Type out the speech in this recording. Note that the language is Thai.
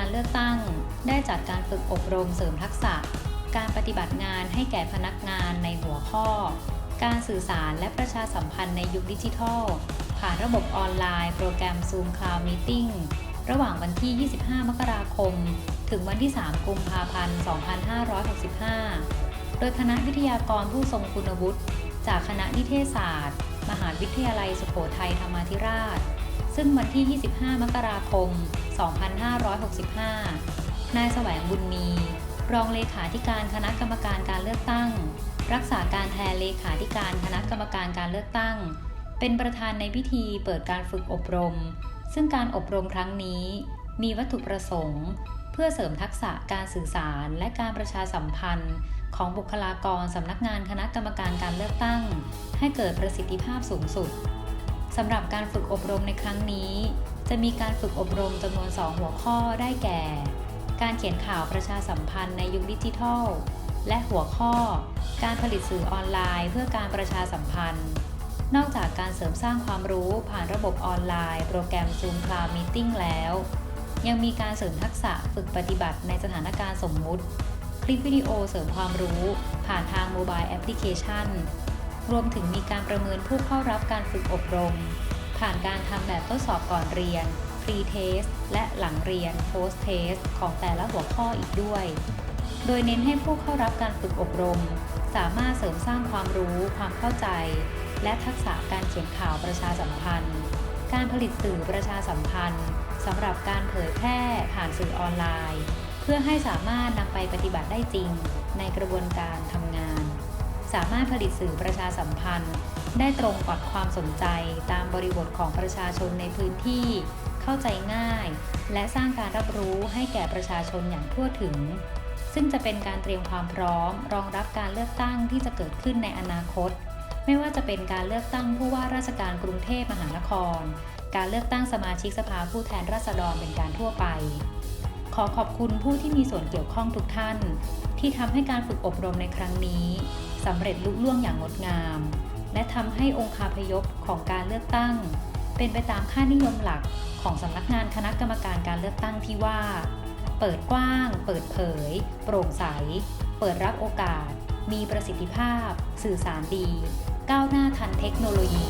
จัดการฝึกอบรมเสริมทักษะ การปฏิบัติงานให้แก่พนักงานในหัวข้อ การสื่อสารและประชาสัมพันธ์ในยุคดิจิทัล ผ่านระบบออนไลน์โปรแกรม Zoom Cloud Meeting ระหว่างวันที่ 25 มกราคม ถึงวันที่ 3 กุมภาพันธ์ 2565 โดยคณะวิทยากรผู้ทรงคุณวุฒิ จากคณะนิเทศศาสตร์ มหาวิทยาลัยสุโขทัยธรรมาธิราช ซึ่งวันที่ 25 มกราคม 2565 นายแสวงบุญมี รองเลขาธิการคณะกรรมการการเลือกตั้ง รักษาการแทนเลขาธิการคณะกรรมการการเลือกตั้ง เป็นประธานในพิธีเปิดการฝึกอบรม ซึ่งการอบรมครั้งนี้ มีวัตถุประสงค์ เพื่อเสริมทักษะการสื่อสารและการประชาสัมพันธ์ของบุคลากรสำนักงานคณะกรรมการการเลือกตั้ง ให้เกิดประสิทธิภาพสูงสุดำหรับการฝึกอบรมในครั้งนี้ จะมีการฝึกอบรมจำนวน 2 หัวข้อได้แก่ การเขียนข่าวประชาสัมพันธ์ในยุคดิจิทัล และหัวข้อ การผลิตสื่อออนไลน์ เพื่อการประชาสัมพันธ์ นอกจากการเสริมสร้างความรู้ผ่านระบบออนไลน์ โปรแกรม Zoom Cloud Meeting แล้ว ยังมีการเสริมทักษะฝึกปฏิบัติในสถานการณ์สมมุติ คลิปวิดีโอเสริมความรู้ผ่านทางโมบายแอปพลิเคชัน รวมถึงมีการประเมินผู้เข้ารับการฝึกอบรม ผ่านการทำแบบทดสอบก่อนเรียน Pre-Test และหลังเรียน Post-Test ของแต่ละหัวข้ออีกด้วย โดยเน้นให้ผู้เข้ารับการฝึกอบรม สามารถเสริมสร้างความรู้ ความเข้าใจ และทักษะการเขียนข่าวประชาสัมพันธ์ การผลิตสื่อประชาสัมพันธ์สำหรับการเผยแพร่ผ่านสื่อออนไลน์ เพื่อให้สามารถนำไปปฏิบัติได้จริงในกระบวนการทำ สามารถผลิตสื่อประชาสัมพันธ์ ได้ตรงกับความสนใจตามบริบทของประชาชนในพื้นที่ เข้าใจง่าย และสร้างการรับรู้ให้แก่ประชาชนอย่างทั่วถึง ซึ่งจะเป็นการเตรียมความพร้อม รองรับการเลือกตั้งที่จะเกิดขึ้นในอนาคต ไม่ว่าจะเป็นการเลือกตั้งผู้ว่าราชการกรุงเทพมหานคร การเลือกตั้งสมาชิกสภาผู้แทนราษฎรเป็นการทั่วไป ขอขอบคุณผู้ที่มีส่วนเกี่ยวข้องทุกท่าน ที่ทำให้การฝึกอบรมในครั้งนี้ สำเร็จลุล่วงอย่างงดงาม และทำให้องค์คาพยพของการเลือกตั้ง เป็นไปตามค่านิยมหลักของสำนักงานคณะกรรมการการเลือกตั้งที่ว่า เปิดกว้าง เปิดเผย โปร่งใส เปิดรับโอกาส มีประสิทธิภาพ สื่อสารดี ก้าวหน้าทันเทคโนโลยี